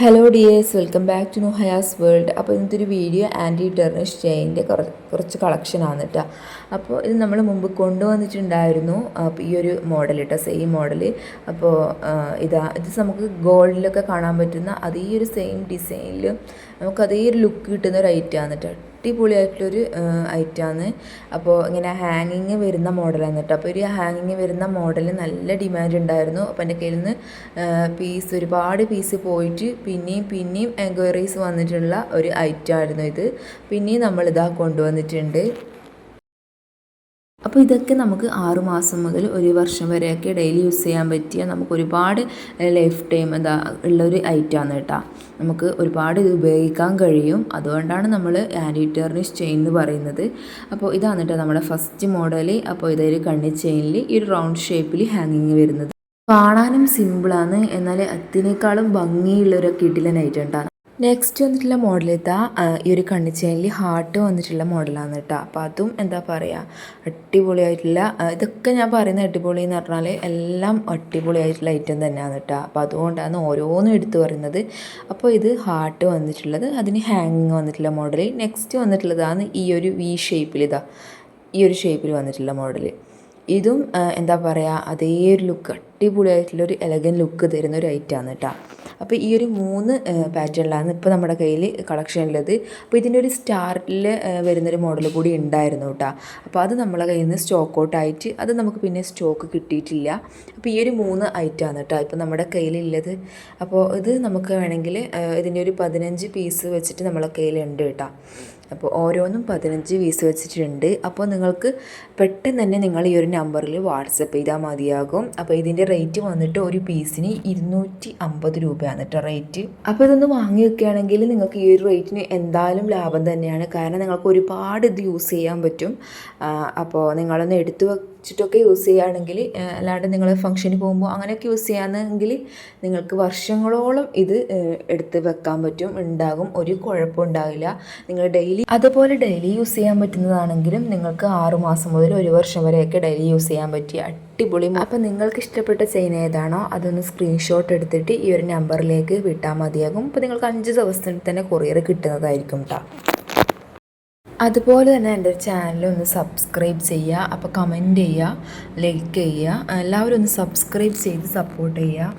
Hello dears welcome back to നുഹയാസ് world അപ്പോൾ ഇന്നത്തെ ഒരു വീഡിയോ ആന്റി ടെർണിഷ് ചെയിന്റെ കുറച്ച് കളക്ഷനാണ് കേട്ടോ അപ്പോൾ ഇത് നമ്മൾ മുമ്പ് കൊണ്ടുവന്നിട്ടുണ്ടായിരുന്നു. അപ്പോൾ ഈ ഒരു മോഡൽ കേട്ടോ സെയിം മോഡൽ അപ്പോൾ ഇതാ ഇത് നമുക്ക് ഗോൾഡിലൊക്കെ കാണാൻ പറ്റുന്ന അതേ ഒരു സെയിം ഡിസൈനിൽ നമുക്ക് അതേ ഒരു ലുക്ക് കിട്ടുന്ന ഒരു ഐറ്റമാണ് കേട്ടോ അടിപൊളിയായിട്ടുള്ളൊരു ഐറ്റമാണ് അപ്പോൾ ഇങ്ങനെ ഹാങ്ങിങ് വരുന്ന മോഡലാണ് കേട്ടോ. അപ്പോൾ ഒരു ഹാങ്ങിങ് വരുന്ന മോഡൽ നല്ല ഡിമാൻഡ് ഉണ്ടായിരുന്നു. അപ്പോൾ എന്റെ കയ്യിൽ നിന്ന് പീസ് ഒരുപാട് പീസ് പോയിട്ട് പിന്നെയും പിന്നെയും എൻക്വയറീസ് വന്നിട്ടുള്ള ഒരു ഐറ്റം ആയിരുന്നു ഇത്. പിന്നെയും നമ്മളിതാ കൊണ്ടുവന്നിട്ടുണ്ട്. അപ്പോൾ ഇതൊക്കെ നമുക്ക് ആറുമാസം മുതൽ ഒരു വർഷം വരെയൊക്കെ ഡെയിലി യൂസ് ചെയ്യാൻ പറ്റിയ നമുക്ക് ഒരുപാട് ലൈഫ് ടൈം എന്താ ഉള്ളൊരു ഐറ്റമാണ് കേട്ടോ. നമുക്ക് ഒരുപാട് ഇത് ഉപയോഗിക്കാൻ കഴിയും. അതുകൊണ്ടാണ് നമ്മൾ ആന്റി ടെർണിഷ് ചെയിൻ എന്ന് പറയുന്നത്. അപ്പോൾ ഇതാണ് കേട്ടോ നമ്മുടെ ഫസ്റ്റ് മോഡൽ അപ്പോൾ ഇതൊരു കണ്ണി ചെയിനിൽ ഈ ഒരു റൗണ്ട് ഷേപ്പിൽ ഹാങ്ങിങ് വരുന്നത്. കാണാനും സിമ്പിളാണ് എന്നാൽ അതിനേക്കാളും ഭംഗിയുള്ളൊരു ഐറ്റം ഉണ്ടാണ് നെക്സ്റ്റ് വന്നിട്ടുള്ള മോഡൽ ഇതാ ഈ ഒരു കണ്ണി കണ്ണിച്ചേനിൽ ഹാർട്ട് വന്നിട്ടുള്ള മോഡലാണ് കേട്ടോ അപ്പോൾ അതും എന്താ പറയുക അടിപൊളിയായിട്ടുള്ള ഇതൊക്കെ ഞാൻ പറയുന്ന അടിപൊളി എന്ന് പറഞ്ഞാൽ എല്ലാം അടിപൊളിയായിട്ടുള്ള ഐറ്റം തന്നെയാണ് കേട്ടോ അപ്പോൾ അതുകൊണ്ടാണ് ഓരോന്നും എടുത്തു പറയുന്നത്. അപ്പോൾ ഇത് ഹാർട്ട് വന്നിട്ടുള്ളത് അതിന് ഹാങ്ങിങ് വന്നിട്ടുള്ള മോഡൽ നെക്സ്റ്റ് വന്നിട്ടുള്ളതാണ് ഈ ഒരു വി ഷേപ്പിൽ ഇതാ ഈ ഒരു ഷേപ്പിൽ വന്നിട്ടുള്ള മോഡൽ ഇതും എന്താ പറയുക അതേ ഒരു ലുക്ക് അടിപൊളിയായിട്ടുള്ളൊരു എലഗൻ ലുക്ക് തരുന്ന ഒരു ഐറ്റമാണ് കേട്ടോ അപ്പോൾ ഈ ഒരു മൂന്ന് പാറ്റേണിലാണ് ഇപ്പോൾ നമ്മുടെ കയ്യിൽ കളക്ഷനുള്ളത് അപ്പോൾ ഇതിന്റെ ഒരു സ്റ്റാർട്ടിൽ വരുന്നൊരു മോഡൽ കൂടി ഉണ്ടായിരുന്നു കേട്ടോ അപ്പോൾ അത് നമ്മളെ കയ്യിൽ നിന്ന് സ്റ്റോക്ക് ഔട്ട് ആയിട്ട് അത് നമുക്ക് പിന്നെ സ്റ്റോക്ക് കിട്ടിയിട്ടില്ല. അപ്പോൾ ഈ ഒരു മൂന്ന് ഐറ്റം ആണ് കേട്ടോ ഇപ്പോൾ നമ്മുടെ കയ്യിലുള്ളത്. അപ്പോൾ ഇത് നമുക്ക് വേണമെങ്കിൽ ഇതിന്റെ ഒരു പതിനഞ്ച് പീസ് വെച്ചിട്ട് നമ്മളെ കയ്യിലുണ്ട് കേട്ടോ അപ്പോൾ ഓരോന്നും പതിനഞ്ച് പീസ് വെച്ചിട്ടുണ്ട്. അപ്പോൾ നിങ്ങൾക്ക് പെട്ടെന്ന് തന്നെ നിങ്ങൾ ഈ ഒരു നമ്പറിൽ വാട്സപ്പ് ചെയ്താൽ മതിയാകും. അപ്പോൾ ഇതിന്റെ റേറ്റ് വന്നിട്ട് ഒരു പീസിന് ഇരുന്നൂറ്റി അമ്പത് രൂപയാണ് കേട്ടോ റേറ്റ് അപ്പോൾ ഇതൊന്ന് വാങ്ങി വെക്കുകയാണെങ്കിൽ നിങ്ങൾക്ക് ഈ ഒരു റേറ്റിന് എന്തായാലും ലാഭം തന്നെയാണ്. കാരണം നിങ്ങൾക്ക് ഒരുപാട് ഇത് യൂസ് ചെയ്യാൻ പറ്റും. അപ്പോൾ നിങ്ങളൊന്ന് എടുത്തു വെച്ചിട്ടൊക്കെ യൂസ് ചെയ്യുകയാണെങ്കിൽ അല്ലാണ്ട് നിങ്ങൾ ഫംഗ്ഷന് പോകുമ്പോൾ അങ്ങനെയൊക്കെ യൂസ് ചെയ്യാമെന്നെങ്കിൽ നിങ്ങൾക്ക് വർഷങ്ങളോളം ഇത് എടുത്ത് വെക്കാൻ പറ്റും ഉണ്ടാകും. ഒരു കുഴപ്പം ഉണ്ടാവില്ല. നിങ്ങൾ ഡെയിലി അതുപോലെ ഡെയിലി യൂസ് ചെയ്യാൻ പറ്റുന്നതാണെങ്കിലും നിങ്ങൾക്ക് ആറുമാസം മുതൽ ഒരു വർഷം വരെയൊക്കെ ഡെയിലി യൂസ് ചെയ്യാൻ പറ്റിയ അടിപൊളി അപ്പോൾ നിങ്ങൾക്ക് ഇഷ്ടപ്പെട്ട ചെയിൻ ഏതാണോ അതൊന്ന് സ്ക്രീൻഷോട്ട് എടുത്തിട്ട് ഈ ഒരു നമ്പറിലേക്ക് വിട്ടാൽ മതിയാകും. അപ്പോൾ നിങ്ങൾക്ക് അഞ്ച് ദിവസത്തിൽ തന്നെ കൊറിയർ കിട്ടുന്നതായിരിക്കും കേട്ടോ അതുപോലെ തന്നെ എന്റെ ചാനൽ ഒന്ന് സബ്സ്ക്രൈബ് ചെയ്യുക അപ്പോൾ കമന്റ് ചെയ്യുക ലൈക്ക് ചെയ്യുക എല്ലാവരും ഒന്ന് സബ്സ്ക്രൈബ് ചെയ്ത് സപ്പോർട്ട് ചെയ്യുക.